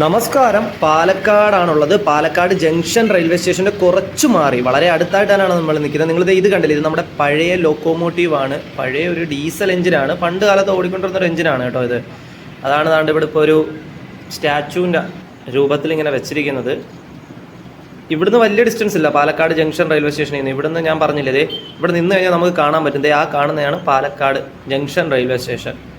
നമസ്കാരം. പാലക്കാടാണുള്ളത്. Palakkad junction railway സ്റ്റേഷന്റെ കുറച്ച് മാറി. വളരെ അടുത്തായിട്ടാണ് നമ്മൾ നിൽക്കുന്നത്. നിങ്ങൾ ഇത് കണ്ടില്ല? ഇത് നമ്മുടെ പഴയ ലോക്കോമോട്ടീവ് ആണ്. പഴയ ഒരു ഡീസൽ എഞ്ചിനാണ് പണ്ട് കാലത്ത് ഓടിക്കൊണ്ടിരുന്ന ഒരു എഞ്ചിനാണ് കേട്ടോ ഇത്. അതാണ് താണ്ട് ഇവിടെ ഇപ്പോൾ ഒരു സ്റ്റാച്ചുവിന്റെ രൂപത്തിൽ ഇങ്ങനെ വെച്ചിരിക്കുന്നത്. ഇവിടുന്ന് വലിയ ഡിസ്റ്റൻസ് ഇല്ല. പാലക്കാട് ജംഗ്ഷൻ റെയിൽവേ സ്റ്റേഷനിൽ നിന്ന്. ഇവിടുന്ന് ഞാൻ പറഞ്ഞില്ലേ ഇവിടെ നിന്ന് കഴിഞ്ഞാൽ നമുക്ക് കാണാൻ പറ്റുന്നത് ആ കാണുന്നതാണ് പാലക്കാട് ജംഗ്ഷൻ റെയിൽവേ സ്റ്റേഷൻ.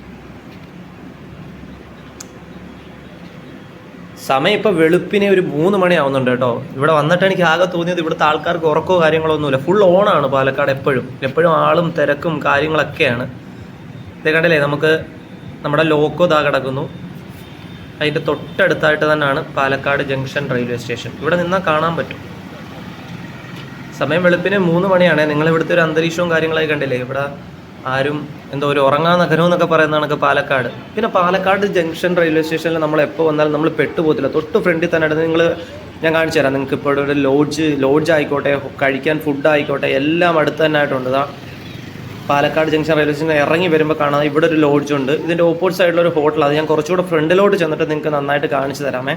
സമയം ഇപ്പോൾ വെളുപ്പിനെ ഒരു മൂന്ന് മണി ആവുന്നുണ്ട് കേട്ടോ. ഇവിടെ വന്നിട്ട് എനിക്ക് ആകെ തോന്നിയത് ഇവിടുത്തെ ആൾക്കാർക്ക് ഉറക്കോ കാര്യങ്ങളോ ഒന്നുമില്ല. ഫുൾ ഓണാണ് പാലക്കാട് എപ്പോഴും. എപ്പോഴും ആളും തിരക്കും കാര്യങ്ങളൊക്കെയാണ്. ഇത് കണ്ടില്ലേ നമുക്ക് നമ്മുടെ ലോക്കോ ദാ കിടക്കുന്നു. അതിന്റെ തൊട്ടടുത്തായിട്ട് തന്നെയാണ് പാലക്കാട് ജംഗ്ഷൻ റെയിൽവേ സ്റ്റേഷൻ. ഇവിടെ നിന്നാൽ കാണാൻ പറ്റും. സമയം വെളുപ്പിന് മൂന്ന് മണിയാണ്. നിങ്ങൾ ഇവിടുത്തെ ഒരു അന്തരീക്ഷവും കാര്യങ്ങളൊക്കെ കണ്ടില്ലേ? ഇവിടെ ആരും എന്തോ ഒരു ഉറങ്ങാ നഗരം എന്നൊക്കെ പറയുന്ന കണക്ക് പാലക്കാട്. പിന്നെ പാലക്കാട് ജംഗ്ഷൻ റെയിൽവേ സ്റ്റേഷനിൽ നമ്മൾ എപ്പോൾ വന്നാലും നമ്മൾ പെട്ടുപോകത്തില്ല. തൊട്ട് ഫ്രണ്ടിൽ തന്നെ നിങ്ങൾ ഞാൻ കാണിച്ചു തരാം. നിങ്ങൾക്ക് ഇപ്പോൾ ഒരു ലോഡ്ജ് ലോഡ്ജ് ആയിക്കോട്ടെ കഴിക്കാൻ ഫുഡ് ആയിക്കോട്ടെ എല്ലാം അടുത്ത് തന്നെ ആയിട്ടുണ്ട്. ഇതാ പാലക്കാട് ജംഗ്ഷൻ റെയിൽവേ സ്റ്റേഷൻ ഇറങ്ങി വരുമ്പോൾ കാണാം ഇവിടെ ഒരു ലോഡ്ജ് ഉണ്ട്. ഇതിന്റെ ഓപ്പോസിറ്റ് സൈഡിലൊരു ഹോട്ടൽ അത് ഞാൻ കുറച്ചുകൂടെ ഫ്രണ്ടിലോട്ട് ചെന്നിട്ട് നിങ്ങൾക്ക് നന്നായിട്ട് കാണിച്ചു തരാമേ.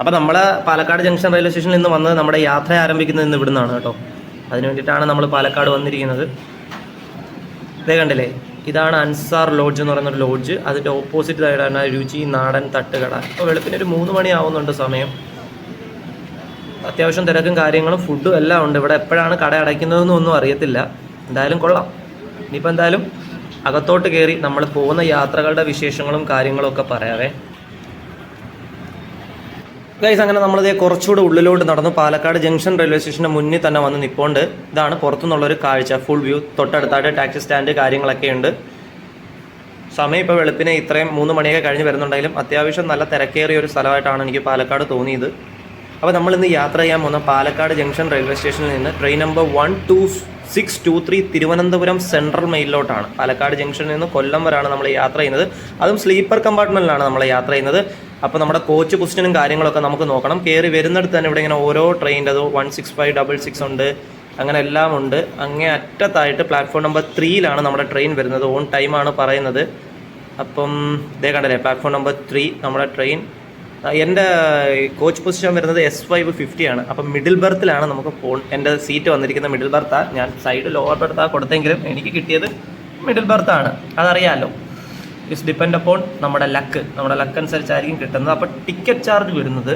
അപ്പോൾ നമ്മൾ പാലക്കാട് ജംഗ്ഷൻ റെയിൽവേ സ്റ്റേഷനിൽ നിന്ന് വന്നത് നമ്മുടെ യാത്ര ആരംഭിക്കുന്നത് ഇന്ന് ഇവിടുന്നാണ് കേട്ടോ. അതിന് വേണ്ടിയിട്ടാണ് നമ്മൾ പാലക്കാട് വന്നിരിക്കുന്നത്. ഇതേ കണ്ടില്ലേ? ഇതാണ് അൻസാർ ലോഡ്ജ് എന്ന് പറയുന്ന ഒരു ലോഡ്ജ്. അതിന്റെ ഓപ്പോസിറ്റ് സൈഡാണ് രുചി നാടൻ തട്ടുകട. ഇപ്പോൾ വെളുപ്പിന് ഒരു മൂന്ന് മണി ആവുന്നുണ്ട് സമയം. അത്യാവശ്യം തിരക്കും കാര്യങ്ങളും ഫുഡും എല്ലാം ഉണ്ട്. ഇവിടെ എപ്പോഴാണ് കട അടയ്ക്കുന്നതെന്നും ഒന്നും അറിയത്തില്ല. എന്തായാലും കൊള്ളാം. ഇനിയിപ്പോൾ എന്തായാലും അകത്തോട്ട് കയറി നമ്മൾ പോകുന്ന യാത്രകളുടെ വിശേഷങ്ങളും കാര്യങ്ങളും ഒക്കെ പറയാവേ. ഗൈസ് അങ്ങനെ നമ്മൾ ഇതേ കുറച്ചുകൂടെ ഉള്ളിലോട്ട് നടന്നു. പാലക്കാട് ജംഗ്ഷൻ റെയിൽവേ സ്റ്റേഷന്റെ മുന്നിൽ തന്നെ വന്ന് നിൽപ്പുണ്ട് ഇതാണ് പുറത്തുനിന്നുള്ളൊരു കാഴ്ച. ഫുൾ വ്യൂ തൊട്ടടുത്തായിട്ട് ടാക്സി സ്റ്റാൻഡ് കാര്യങ്ങളൊക്കെ ഉണ്ട്. സമയം ഇപ്പോൾ വെളുപ്പിനെ ഇത്രയും മൂന്ന് മണിയൊക്കെ കഴിഞ്ഞ് വരുന്നുണ്ടെങ്കിലും അത്യാവശ്യം നല്ല തിരക്കേറിയ ഒരു സ്ഥലമായിട്ടാണ് എനിക്ക് പാലക്കാട് തോന്നിയത്. അപ്പോൾ നമ്മൾ ഇന്ന് യാത്ര ചെയ്യാൻ പോകുന്ന പാലക്കാട് ജംഗ്ഷൻ റെയിൽവേ സ്റ്റേഷനിൽ നിന്ന് train number one two six two three Thiruvananthapuram central മെയിലിലോട്ടാണ് Palakkad ജംഗ്ഷനിൽ നിന്ന് കൊല്ലം വരെയാണ് നമ്മൾ യാത്ര ചെയ്യുന്നത്. അതും സ്ലീപ്പർ കമ്പാർട്ട്മെന്റിലാണ് നമ്മൾ യാത്ര ചെയ്യുന്നത്. അപ്പോൾ നമ്മുടെ കോച്ച് പൊസിഷനും കാര്യങ്ങളൊക്കെ നമുക്ക് നോക്കണം. കയറി വരുന്നിടത്ത് തന്നെ ഇവിടെ ഇങ്ങനെ ഓരോ ട്രെയിന്റെ അത് one six five double six ഉണ്ട്. അങ്ങനെ എല്ലാം ഉണ്ട്. അങ്ങേ അറ്റത്തായിട്ട് പ്ലാറ്റ്ഫോം നമ്പർ ത്രീയിലാണ് നമ്മുടെ ട്രെയിൻ വരുന്നത്. ഓൺ ടൈമാണ് പറയുന്നത്. അപ്പം ഇതേ കണ്ടല്ലേ പ്ലാറ്റ്ഫോം നമ്പർ ത്രീ നമ്മുടെ ട്രെയിൻ എന്റെ കോച്ച് പൊസിഷൻ വരുന്നത് എസ് ഫൈവ് ഫിഫ്റ്റി ആണ്. അപ്പം മിഡിൽ ബർത്തിലാണ് നമുക്ക് ഫോൺ എന്റെ സീറ്റ് വന്നിരിക്കുന്ന മിഡിൽ ബർത്താണ് ഞാൻ സൈഡ് ലോവർ ബർത്താണ് കൊടുത്തെങ്കിലും എനിക്ക് കിട്ടിയത് മിഡിൽ ബർത്താണ് അതറിയാമല്ലോ ഇറ്റ്സ് ഡിപ്പെൻഡ് അപ്പോൺ നമ്മുടെ ലക്ക് നമ്മുടെ ലക്ക് അനുസരിച്ചായിരിക്കും കിട്ടുന്നത്. അപ്പോൾ ടിക്കറ്റ് ചാർജ് വരുന്നത്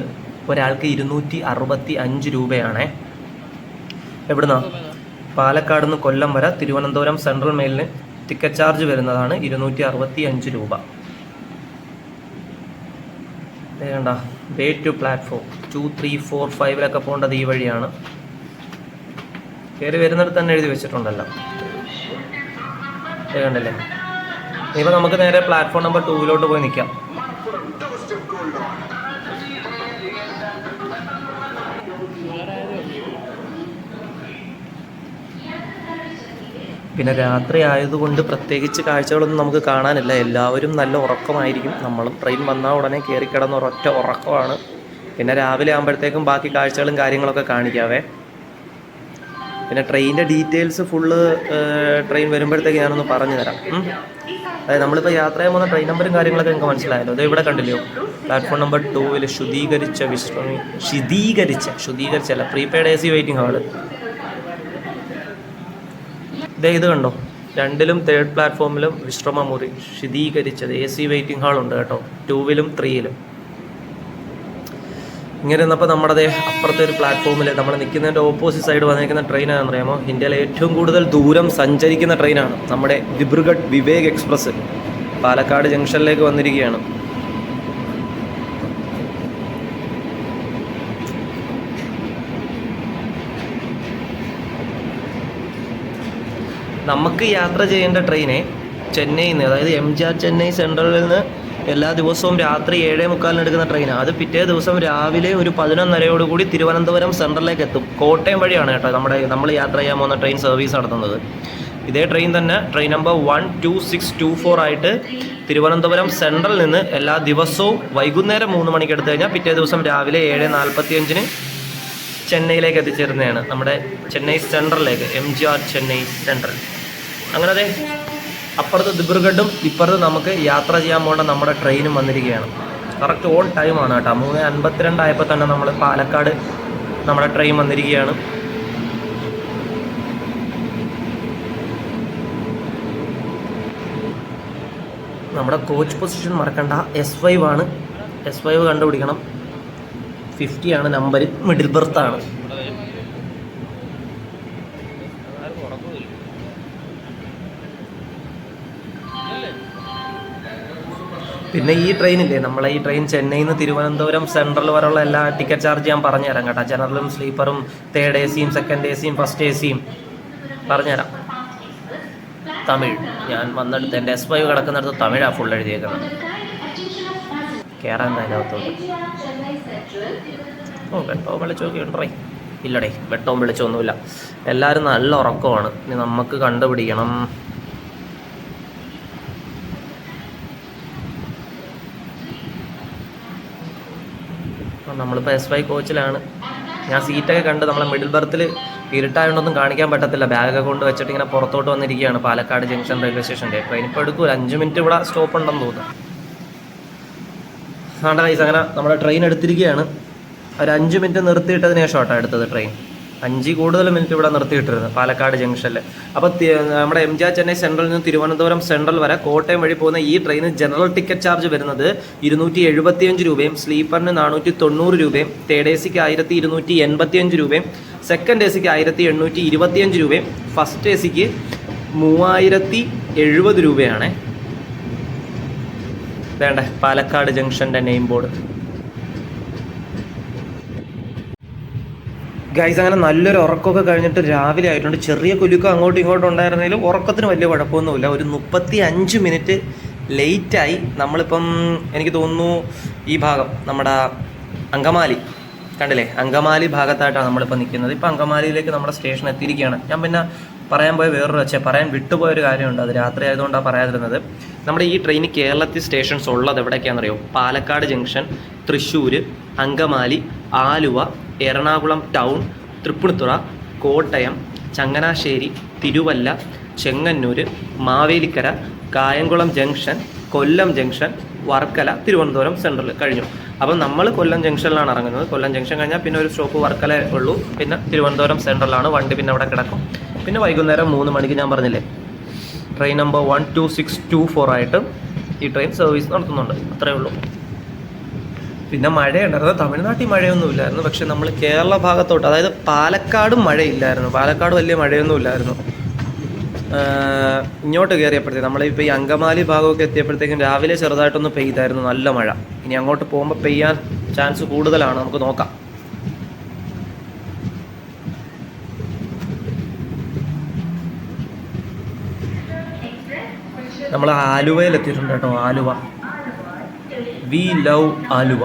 ഒരാൾക്ക് ഇരുന്നൂറ്റി അറുപത്തി അഞ്ച് രൂപയാണേ. എവിടുന്നാ? പാലക്കാട് നിന്ന് കൊല്ലം വരെ തിരുവനന്തപുരം സെൻട്രൽ മെയിലിന് ടിക്കറ്റ് ചാർജ് വരുന്നതാണ് ഇരുന്നൂറ്റി അറുപത്തി അഞ്ച് രൂപ. വേണ്ട. Way to platform two three four ഫൈവിലൊക്കെ പോകേണ്ടത് ഈ വഴിയാണ്. കയറി വരുന്നിടത്ത് തന്നെ എഴുതി വെച്ചിട്ടുണ്ടല്ലോ. കണ്ടല്ലേ? ഇനിയിപ്പോൾ നമുക്ക് നേരെ പ്ലാറ്റ്ഫോം നമ്പർ ടൂവിലോട്ട് പോയി നിൽക്കാം പിന്നെ രാത്രി ആയതുകൊണ്ട് പ്രത്യേകിച്ച് കാഴ്ചകളൊന്നും നമുക്ക് കാണാനില്ല. എല്ലാവരും നല്ല ഉറക്കമായിരിക്കും. നമ്മളും ട്രെയിൻ വന്നാൽ ഉടനെ കയറി കിടന്ന ഒരൊറ്റ ഉറക്കമാണ്. പിന്നെ രാവിലെ ആകുമ്പോഴത്തേക്കും ബാക്കി കാഴ്ചകളും കാര്യങ്ങളൊക്കെ കാണിക്കാവേ. പിന്നെ ട്രെയിനിന്റെ ഡീറ്റെയിൽസ് ഫുള്ള് ട്രെയിൻ വരുമ്പോഴത്തേക്ക് ഞാനൊന്ന് പറഞ്ഞു തരാം. അതായത് നമ്മളിപ്പോൾ യാത്ര ചെയ്യാൻ പോകുന്ന ട്രെയിൻ നമ്പറും കാര്യങ്ങളൊക്കെ നിങ്ങൾക്ക് മനസ്സിലായല്ലോ. അത് ഇവിടെ കണ്ടില്ലയോ പ്ലാറ്റ്ഫോം നമ്പർ ടൂവിൽ ശുദ്ധീകരിച്ച വിശ്രമി ശുദ്ധീകരിച്ച ശുദ്ധീകരിച്ചല്ല prepaid A C waiting hall ഇതേ ഇത് കണ്ടോ? രണ്ടിലും തേർഡ് പ്ലാറ്റ്ഫോമിലും വിശ്രമ മുറി ശുദ്ധീകരിച്ചത് എ സി വെയിറ്റിംഗ് ഹാൾ ഉണ്ട് കേട്ടോ. ടൂവിലും ത്രീയിലും ഇങ്ങനെ നിന്നപ്പോൾ നമ്മുടെ അപ്പുറത്തെ ഒരു പ്ലാറ്റ്ഫോമിൽ നമ്മൾ നിൽക്കുന്നതിന്റെ ഓപ്പോസിറ്റ് സൈഡ് വന്നിരിക്കുന്ന ട്രെയിനാണെന്ന് അറിയാമോ ഇന്ത്യയിലെ ഏറ്റവും കൂടുതൽ ദൂരം സഞ്ചരിക്കുന്ന ട്രെയിനാണ് നമ്മുടെ ദിബ്രുഗഡ് വിവേക് എക്സ്പ്രസ് പാലക്കാട് ജംഗ്ഷനിലേക്ക് വന്നിരിക്കുകയാണ്. നമുക്ക് യാത്ര ചെയ്യേണ്ട ട്രെയിനെ ചെന്നൈയിൽ നിന്ന് അതായത് എം ജി ആർ ചെന്നൈ സെൻട്രലിൽ നിന്ന് എല്ലാ ദിവസവും രാത്രി ഏഴേ മുക്കാലിന് എടുക്കുന്ന ട്രെയിനാണ് അത് പിറ്റേ ദിവസം രാവിലെ ഒരു പതിനൊന്നരയോടുകൂടി തിരുവനന്തപുരം സെൻട്രലിലേക്ക് എത്തും. കോട്ടയം വഴിയാണ് കേട്ടോ നമ്മുടെ നമ്മൾ യാത്ര ചെയ്യാൻ പോകുന്ന ട്രെയിൻ സർവീസ് നടത്തുന്നത്. ഇതേ ട്രെയിൻ തന്നെ train number one two six two four ആയിട്ട് തിരുവനന്തപുരം സെൻട്രലിൽ നിന്ന് എല്ലാ ദിവസവും വൈകുന്നേരം മൂന്ന് മണിക്ക് എടുത്തു കഴിഞ്ഞാൽ പിറ്റേ ദിവസം രാവിലെ ഏഴ് നാൽപ്പത്തി അഞ്ചിന് ചെന്നൈയിലേക്ക് എത്തിച്ചേരുന്നതാണ് നമ്മുടെ Chennai സെൻട്രലിലേക്ക് M G R Chennai central അങ്ങനെ അതെ അപ്പുറത്ത് ദിബ്രുഗഡും ഇപ്പുറത്ത് നമുക്ക് യാത്ര ചെയ്യാൻ പോകേണ്ട നമ്മുടെ ട്രെയിനും വന്നിരിക്കുകയാണ്. കറക്റ്റ് ഓൺ ടൈമാണ് കേട്ടോ. മൂന്ന് അൻപത്തിരണ്ടായപ്പോൾ തന്നെ നമ്മൾ പാലക്കാട് നമ്മുടെ ട്രെയിൻ വന്നിരിക്കുകയാണ്. നമ്മുടെ കോച്ച് പൊസിഷൻ മറക്കണ്ട. എസ് ഫൈവ് ആണ്. എസ് ഫൈവ് കണ്ടുപിടിക്കണം. ഫിഫ്റ്റി ആണ് നമ്പർ മിഡിൽ ബർത്താണ് ആണ്. പിന്നെ ഈ ട്രെയിനില്ലേ നമ്മളെ ഈ ട്രെയിൻ ചെന്നൈയിൽ നിന്ന് തിരുവനന്തപുരം സെൻട്രൽ വരെയുള്ള എല്ലാ ടിക്കറ്റ് ചാർജ് ഞാൻ പറഞ്ഞുതരാം കേട്ടോ. ജനറലും സ്ലീപ്പറും തേർഡ് എ സിയും സെക്കൻഡ് എ സിയും ഫസ്റ്റ് എ സിയും പറഞ്ഞുതരാം. തമിഴ്. ഞാൻ വന്നെടുത്ത് എന്റെ എസ് ഫൈവ് കിടക്കുന്നിടത്ത് തമിഴാണ് ഫുൾ എഴുതിയേക്കുന്നത്. കയറാൻ അതിനകത്തോട്ട് ഓ വെട്ടോ വെളിച്ചമൊക്കെ ഉണ്ടേ? ഇല്ലടേ വെട്ടവും വെളിച്ചമൊന്നുമില്ല എല്ലാവരും നല്ല ഉറക്കമാണ്. ഇനി നമുക്ക് കണ്ടുപിടിക്കണം. നമ്മളിപ്പോൾ എസ് വൈ കോച്ചിലാണ് ഞാൻ സീറ്റൊക്കെ കണ്ട് നമ്മളെ മിഡിൽ ബർത്തിൽ ഇരുട്ടായതുകൊണ്ടൊന്നും കാണിക്കാൻ പറ്റത്തില്ല. ബാഗൊക്കെ കൊണ്ട് വെച്ചിട്ട് ഇങ്ങനെ പുറത്തോട്ട് വന്നിരിക്കുകയാണ് പാലക്കാട് ജംഗ്ഷൻ റെയിൽവേ സ്റ്റേഷന്റെ ട്രെയിൻ ഇപ്പോൾ എടുക്കൂല. അഞ്ച് മിനിറ്റ് ഇവിടെ സ്റ്റോപ്പ് ഉണ്ടെന്ന് തോന്നുന്നു. ആണ്ട കൈസ് അങ്ങനെ നമ്മുടെ ട്രെയിൻ എടുത്തിരിക്കുകയാണ്. ഒരു അഞ്ച് മിനിറ്റ് നിർത്തിയിട്ടതിന് കേട്ടോ എടുത്തത് ട്രെയിൻ അഞ്ച് കൂടുതൽ മിനിറ്റ് ഇവിടെ നിർത്തിയിട്ടിരുന്നു പാലക്കാട് ജംഗ്ഷനിൽ അപ്പോൾ നമ്മുടെ എം ജി ആർ ചെന്നൈ സെൻട്രലിൽ നിന്ന് തിരുവനന്തപുരം സെൻട്രൽ വരെ കോട്ടയം വഴി പോകുന്ന ഈ ട്രെയിന് ജനറൽ ടിക്കറ്റ് ചാർജ് വരുന്നത് ഇരുന്നൂറ്റി എഴുപത്തിയഞ്ച് രൂപയും സ്ലീപ്പറിന് നാനൂറ്റി തൊണ്ണൂറ് രൂപയും തേർഡ് എ സിക്ക് ആയിരത്തി ഇരുന്നൂറ്റി എൺപത്തിയഞ്ച് രൂപയും സെക്കൻഡ് എ സിക്ക് ആയിരത്തി എണ്ണൂറ്റി ഇരുപത്തിയഞ്ച് രൂപയും ഫസ്റ്റ് എ സിക്ക് മൂവായിരത്തി എഴുപത് രൂപയാണ്. വേണ്ട? പാലക്കാട് ജംഗ്ഷന്റെ നെയിം ബോർഡ് ഗൈസ് അങ്ങനെ നല്ലൊരു ഉറക്കമൊക്കെ കഴിഞ്ഞിട്ട് രാവിലെ ആയിട്ടുണ്ട്. ചെറിയ കുലുക്കം അങ്ങോട്ടും ഇങ്ങോട്ടും ഉണ്ടായിരുന്നെങ്കിലും ഉറക്കത്തിന് വലിയ കുഴപ്പമൊന്നുമില്ല. ഒരു മുപ്പത്തി അഞ്ച് മിനിറ്റ് ലേറ്റായി നമ്മളിപ്പം എനിക്ക് തോന്നുന്നു ഈ ഭാഗം നമ്മുടെ അങ്കമാലി. കണ്ടില്ലേ? അങ്കമാലി ഭാഗത്തായിട്ടാണ് നമ്മളിപ്പോൾ നിൽക്കുന്നത്. ഇപ്പം അങ്കമാലിയിലേക്ക് നമ്മുടെ സ്റ്റേഷൻ എത്തിയിരിക്കുകയാണ്. ഞാൻ പിന്നെ പറയാൻ പോയ വേറൊരു വെച്ചാൽ പറയാൻ വിട്ടുപോയ ഒരു കാര്യമുണ്ട്. അത് രാത്രി ആയതുകൊണ്ടാണ് പറയാതിരുന്നത്. നമ്മുടെ ഈ ട്രെയിൻ കേരളത്തിൽ സ്റ്റേഷൻസ് ഉള്ളത് എവിടെയൊക്കെയാണെന്നറിയോ? Palakkad junction Thrissur Angamaly Aluva Ernakulam town Tripunithura Kottayam Changanassery Thiruvalla Chengannur Mavelikkara Kayamkulam junction Kollam junction Varkala Thiruvananthapuram central കഴിഞ്ഞു. അപ്പം നമ്മൾ കൊല്ലം ജംഗ്ഷനിലാണ് ഇറങ്ങുന്നത്. കൊല്ലം ജംഗ്ഷൻ കഴിഞ്ഞാൽ പിന്നെ ഒരു സ്റ്റോപ്പ് വർക്കല ഉള്ളൂ. പിന്നെ തിരുവനന്തപുരം സെൻട്രലാണ്. വണ്ടി പിന്നെ അവിടെ കിടക്കും. പിന്നെ വൈകുന്നേരം മൂന്ന് മണിക്ക് ഞാൻ പറഞ്ഞില്ലേ? Train number one two six two four ആയിട്ട് ഈ ട്രെയിൻ സർവീസ് നടത്തുന്നുണ്ട്. അത്രയേ ഉള്ളൂ. പിന്നെ മഴയുണ്ടായിരുന്നു. തമിഴ്നാട്ടിൽ മഴയൊന്നുമില്ലായിരുന്നു. പക്ഷെ നമ്മൾ കേരള ഭാഗത്തോട്ട് അതായത് പാലക്കാടും മഴയില്ലായിരുന്നു. പാലക്കാട് വലിയ മഴയൊന്നുമില്ലായിരുന്നു. ഇങ്ങോട്ട് കയറിയപ്പോഴത്തേക്ക് നമ്മളിപ്പോൾ ഈ അങ്കമാലി ഭാഗമൊക്കെ എത്തിയപ്പോഴത്തേക്കും രാവിലെ ചെറുതായിട്ടൊന്ന് പെയ്തായിരുന്നു. നല്ല മഴ. ഇനി അങ്ങോട്ട് പോകുമ്പോൾ പെയ്യാൻ ചാൻസ് കൂടുതലാണ്. നമുക്ക് നോക്കാം. നമ്മൾ ആലുവയിൽ എത്തിയിട്ടുണ്ട് കേട്ടോ ആലുവ. We love Aluva.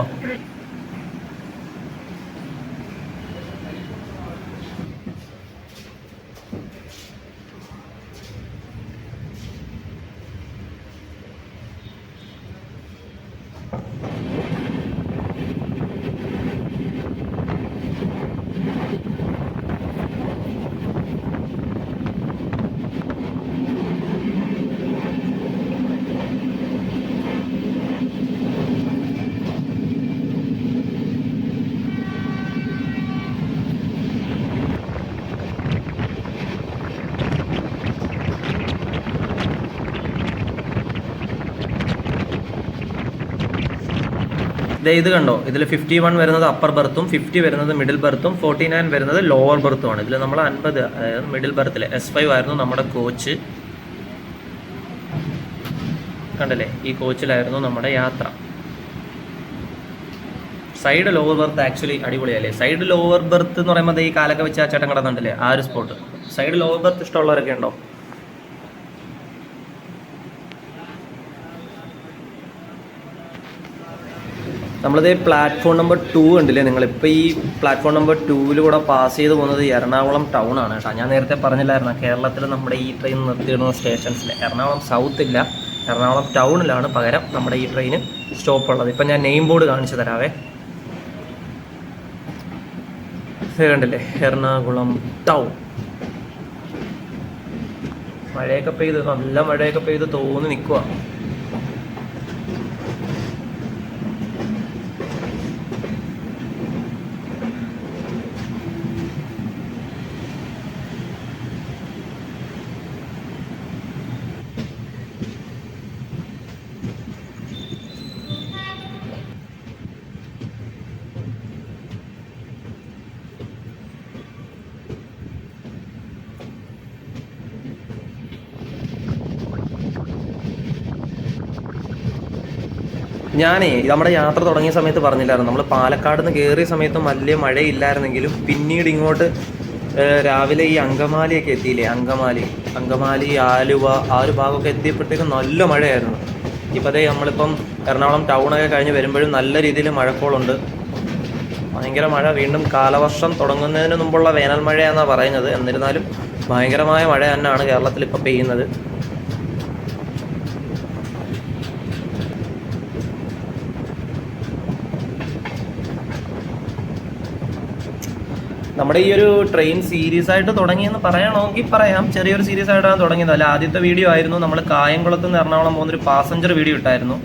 ഇത് കണ്ടോ? ഇതിൽ ഫിഫ്റ്റി വൺ വരുന്നത് അപ്പർ ബർത്തും ഫിഫ്റ്റി വരുന്നത് മിഡിൽ ബർത്തും ഫോർട്ടി നയൻ വരുന്നത് ലോവർ ബർത്തുമാണ് ഇതിൽ നമ്മൾ അൻപത് അതായത് മിഡിൽ ബർത്തിൽ എസ് ഫൈവ് ആയിരുന്നു നമ്മുടെ കോച്ച് കണ്ടല്ലേ? ഈ കോച്ചിലായിരുന്നു നമ്മുടെ യാത്ര. സൈഡ് ലോവർ ബർത്ത് ആക്ച്വലി അടിപൊളിയല്ലേ? സൈഡ് ലോവർ ബർത്ത് എന്ന് പറയുമ്പോൾ ഈ കാലൊക്കെ വെച്ച് ആ ചേട്ടൻ കിടന്നുണ്ടല്ലേ? ആ ഒരു സ്പോട്ട് സൈഡ് ലോവർ ബർത്ത് ഇഷ്ടമുള്ളവരൊക്കെ ഉണ്ടോ? നമ്മളിത് പ്ലാറ്റ്ഫോം നമ്പർ ടു കണ്ടില്ലേ? നിങ്ങളിപ്പോൾ ഈ പ്ലാറ്റ്ഫോം നമ്പർ ടൂവിലൂടെ പാസ് ചെയ്ത് പോകുന്നത് എറണാകുളം ടൗൺ ആണ് കേട്ടോ. ഞാൻ നേരത്തെ പറഞ്ഞില്ലായിരുന്നു കേരളത്തിൽ നമ്മുടെ ഈ ട്രെയിൻ നിർത്തിയിടുന്ന സ്റ്റേഷൻസിൽ എറണാകുളം സൗത്ത് ഇല്ല എറണാകുളം ടൗണിലാണ് പകരം നമ്മുടെ ഈ ട്രെയിന് സ്റ്റോപ്പ് ഉള്ളത്. ഇപ്പം ഞാൻ നെയിം ബോർഡ് കാണിച്ചു തരാവേ. കണ്ടില്ലേ? എറണാകുളം ടൗൺ മഴയൊക്കെ പെയ്ത് നല്ല മഴയൊക്കെ പെയ്ത് തോന്നി നിൽക്കുക ഞാനേ നമ്മുടെ യാത്ര തുടങ്ങിയ സമയത്ത് പറഞ്ഞില്ലായിരുന്നു. നമ്മൾ പാലക്കാട് നിന്ന് കയറിയ സമയത്ത് വലിയ മഴയില്ലായിരുന്നെങ്കിലും പിന്നീട് ഇങ്ങോട്ട് രാവിലെ ഈ അങ്കമാലിയൊക്കെ എത്തിയില്ലേ? അങ്കമാലി അങ്കമാലി ആലുവ ആ ഒരു ഭാഗമൊക്കെ എത്തിയപ്പോഴത്തേക്കും നല്ല മഴയായിരുന്നു. ഇപ്പം അതേ നമ്മളിപ്പം എറണാകുളം ടൗണൊക്കെ കഴിഞ്ഞ് വരുമ്പോഴും നല്ല രീതിയിൽ മഴക്കോളുണ്ട്. ഭയങ്കര മഴ. വീണ്ടും കാലവർഷം തുടങ്ങുന്നതിന് മുമ്പുള്ള വേനൽ മഴയാണെന്നാണ് പറയുന്നത്. എന്നിരുന്നാലും ഭയങ്കരമായ മഴ തന്നെയാണ് കേരളത്തിൽ ഇപ്പോൾ പെയ്യുന്നത്. നമ്മുടെ ഈ ഒരു ട്രെയിൻ സീരീസ് ആയിട്ട് തുടങ്ങിയെന്ന് പറയണമെങ്കിൽ പറയാം. ചെറിയൊരു സീരീസ് ആയിട്ടാണ് തുടങ്ങിയത്. അല്ല ആദ്യത്തെ വീഡിയോ ആയിരുന്നു. നമ്മൾ കായംകുളത്ത് നിന്ന് എറണാകുളം പോകുന്നൊരു പാസഞ്ചർ വീഡിയോ ഇട്ടായിരുന്നു.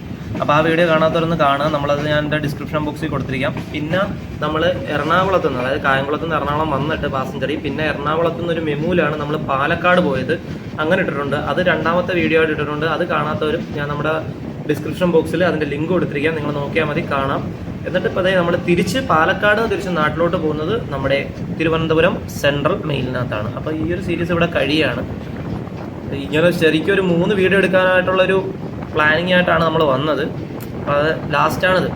അപ്പോൾ ആ വീഡിയോ കാണാത്തവരൊന്ന് കാണുക. നമ്മളത് ഞാൻ എന്റെ ഡിസ്ക്രിപ്ഷൻ ബോക്സിൽ കൊടുത്തിരിക്കാം. പിന്നെ നമ്മൾ എറണാകുളത്ത് നിന്ന് അതായത് കായംകുളത്ത് നിന്ന് എറണാകുളം വന്നിട്ട് പാസഞ്ചറി പിന്നെ എറണാകുളത്ത് നിന്ന് ഒരു മെമുവിലാണ് നമ്മൾ പാലക്കാട് പോയത്. അങ്ങനെ ഇട്ടിട്ടുണ്ട്. അത് രണ്ടാമത്തെ വീഡിയോ ആയിട്ട് ഇട്ടിട്ടുണ്ട്. അത് കാണാത്തവരും ഞാൻ നമ്മുടെ ഡിസ്ക്രിപ്ഷൻ ബോക്സിൽ അതിന്റെ ലിങ്ക് കൊടുത്തിരിക്കാം. നിങ്ങൾ നോക്കിയാൽ മതി കാണാം. എന്നിട്ട് ഇപ്പോൾ നമ്മൾ തിരിച്ച് പാലക്കാട് തിരിച്ച് നാട്ടിലോട്ട് പോകുന്നത് നമ്മുടെ തിരുവനന്തപുരം സെൻട്രൽ മെയിലിനകത്താണ് അപ്പോൾ ഈ ഒരു സീരീസ് ഇവിടെ കഴിയാണ്. ഇങ്ങനെ ശരിക്കും ഒരു മൂന്ന് വീഡിയോ എടുക്കാനായിട്ടുള്ളൊരു പ്ലാനിങ് ആയിട്ടാണ് നമ്മൾ വന്നത്. അപ്പോൾ അത് ലാസ്റ്റാണിത്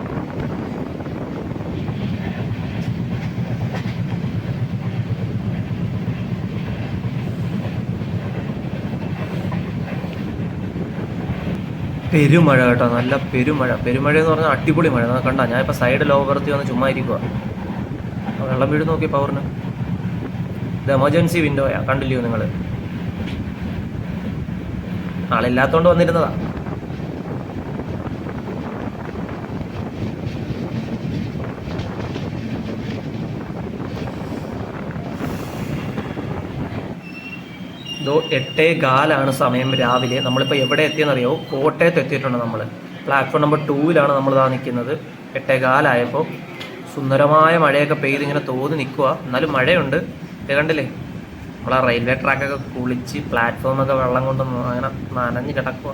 പെരുമഴ കേട്ടോ നല്ല പെരുമഴ. പെരുമഴ എന്ന് പറഞ്ഞാൽ അടിപൊളി മഴ. കണ്ട ഞാൻ ഇപ്പൊ സൈഡ് ലോവർത്തി വന്ന് ചുമ്മാ ഇരിക്കുക വെള്ളം വീട് നോക്കി പവറിന് ഇത് എമർജൻസി വിൻഡോയാ കണ്ടില്ലയോ നിങ്ങൾ ആളില്ലാത്തോണ്ട് വന്നിരുന്നതാ. ഇതോ എട്ടേ കാലാണ് സമയം രാവിലെ. നമ്മളിപ്പോൾ എവിടെ എത്തിയെന്നറിയോ? കോട്ടയത്ത് എത്തിയിട്ടുണ്ട് നമ്മൾ പ്ലാറ്റ്ഫോം നമ്പർ ടൂവിലാണ് നമ്മൾ ഇതാ നിൽക്കുന്നത് എട്ടേ കാലായപ്പോൾ സുന്ദരമായ മഴയൊക്കെ പെയ്ത് ഇങ്ങനെ തോന്നി നിൽക്കുക എന്നാലും മഴയുണ്ട്. ഇത് കണ്ടില്ലേ? നമ്മളാ റെയിൽവേ ട്രാക്കൊക്കെ കുളിച്ച് പ്ലാറ്റ്ഫോമൊക്കെ വെള്ളം കൊണ്ട് അങ്ങനെ നനഞ്ഞ് കിടക്കുക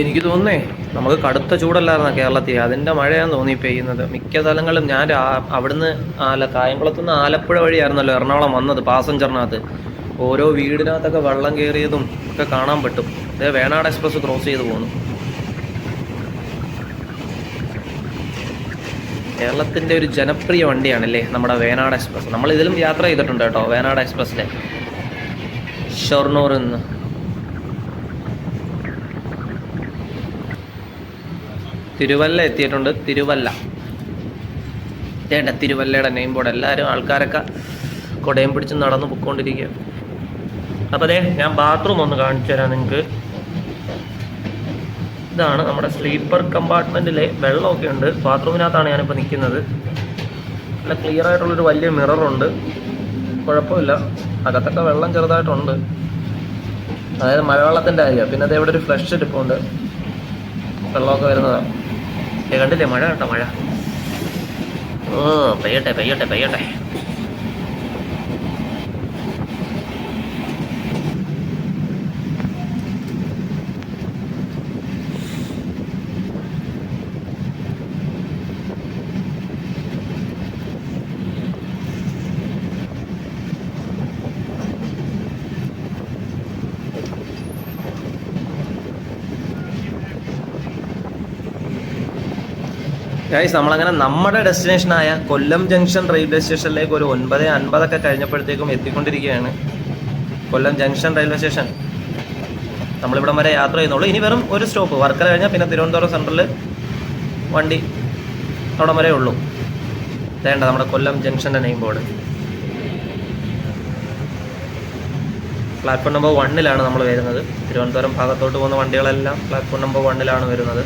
എനിക്ക് തോന്നുന്നേ. നമുക്ക് കടുത്ത ചൂടല്ലായിരുന്ന കേരളത്തിൽ? അതിന്റെ മഴയാണ് തോന്നി പെയ്യുന്നത്. മിക്ക സ്ഥലങ്ങളും ഞാൻ അവിടുന്ന് ആല കായംകുളത്തു നിന്ന് ആലപ്പുഴ വഴിയായിരുന്നല്ലോ എറണാകുളം വന്നത് പാസഞ്ചറിനകത്ത്. ഓരോ വീടിനകത്തൊക്കെ വെള്ളം കയറിയതും ഒക്കെ കാണാൻ പറ്റും. അതേ വേണാട് എക്സ്പ്രസ് ക്രോസ് ചെയ്ത് പോകുന്നു കേരളത്തിന്റെ ഒരു ജനപ്രിയ വണ്ടിയാണല്ലേ നമ്മുടെ വേണാട് എക്സ്പ്രസ്. നമ്മൾ ഇതിലും യാത്ര ചെയ്തിട്ടുണ്ട് കേട്ടോ വേനാട് എക്സ്പ്രസ്സിലെ. ഷൊർണൂറിൽ നിന്ന്. തിരുവല്ല എത്തിയിട്ടുണ്ട്. തിരുവല്ല. വേണ്ട തിരുവല്ലയുടെ നെയിം ബോർഡ് എല്ലാവരും ആൾക്കാരൊക്കെ കൊടയും പിടിച്ച് നടന്നു പൊയ്ക്കൊണ്ടിരിക്കുക അപ്പോൾ അതെ ഞാൻ ബാത്റൂം ഒന്ന് കാണിച്ചു തരാം നിങ്ങൾക്ക്. ഇതാണ് നമ്മുടെ സ്ലീപ്പർ കമ്പാർട്ട്മെന്റിലെ വെള്ളമൊക്കെ ഉണ്ട്. ബാത്റൂമിനകത്താണ് ഞാനിപ്പോൾ നിൽക്കുന്നത് നല്ല ക്ലിയർ ആയിട്ടുള്ളൊരു വലിയ മിററുണ്ട് കുഴപ്പമില്ല. അകത്തൊക്കെ വെള്ളം ചെറുതായിട്ടുണ്ട്. അതായത് മഴവെള്ളത്തിന്റെ കാര്യമാണ് പിന്നെ അതേ ഇവിടെ ഒരു ഫ്ലഷ് ഇരിപ്പുണ്ട് വെള്ളമൊക്കെ വരുന്നതാണ് കണ്ടില്ലേ? മഴ കേട്ടോ മഴ. ഓ പെയ്യട്ടെ പെയ്യട്ടെ പെയ്യട്ടെ. ഗൈസ് നമ്മളങ്ങനെ നമ്മുടെ ഡെസ്റ്റിനേഷനായ കൊല്ലം ജംഗ്ഷൻ റെയിൽവേ സ്റ്റേഷനിലേക്ക് ഒരു ഒൻപത് അൻപതൊക്കെ കഴിഞ്ഞപ്പോഴത്തേക്കും എത്തിക്കൊണ്ടിരിക്കുകയാണ്. Kollam junction railway station. നമ്മളിവിടം വരെ യാത്ര ചെയ്യുന്നുള്ളൂ. ഇനി വെറും ഒരു സ്റ്റോപ്പ്. വർക്കല കഴിഞ്ഞാൽ പിന്നെ തിരുവനന്തപുരം സെൻട്രലിൽ വണ്ടി അവിടം വരെ ഉള്ളൂ. വേണ്ട നമ്മുടെ കൊല്ലം ജംഗ്ഷന്റെ നെയിം ബോർഡ്. പ്ലാറ്റ്ഫോം നമ്പർ വണ്ണിലാണ് നമ്മൾ വരുന്നത്. തിരുവനന്തപുരം ഭാഗത്തോട്ട് പോകുന്ന വണ്ടികളെല്ലാം പ്ലാറ്റ്ഫോം നമ്പർ വണ്ണിലാണ് വരുന്നത്.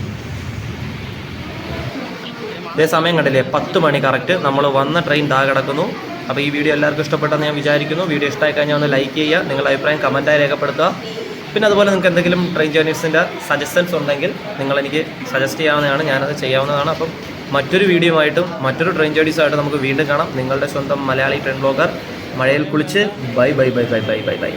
ഇതേ സമയം കണ്ടില്ലേ പത്ത് മണി കറക്റ്റ് നമ്മൾ വന്ന ട്രെയിൻ താ കിടക്കുന്നു. അപ്പോൾ ഈ വീഡിയോ എല്ലാവർക്കും ഇഷ്ടപ്പെട്ടെന്ന് ഞാൻ വിചാരിക്കുന്നു. വീഡിയോ ഇഷ്ടമായി കഴിഞ്ഞാൽ ഒന്ന് ലൈക്ക് ചെയ്യുക നിങ്ങളുടെ അഭിപ്രായം കമന്റായി രേഖപ്പെടുത്തുക. പിന്നെ അതുപോലെ നിങ്ങൾക്ക് എന്തെങ്കിലും ട്രെയിൻ ജേർണീസിന്റെ സജഷൻസ് ഉണ്ടെങ്കിൽ നിങ്ങളെനിക്ക് സജസ്റ്റ് ചെയ്യാവുന്നതാണ് ഞാനത് ചെയ്യാവുന്നതാണ്. അപ്പം മറ്റൊരു വീഡിയോ ആയിട്ടും മറ്റൊരു ട്രെയിൻ ജേർണീസുമായിട്ട് നമുക്ക് വീണ്ടും കാണാം. നിങ്ങളുടെ സ്വന്തം മലയാളി ട്രെയിൻ ബ്ലോഗർ മഴയിൽ കുളിച്ച്. Bye bye bye bye bye bye bye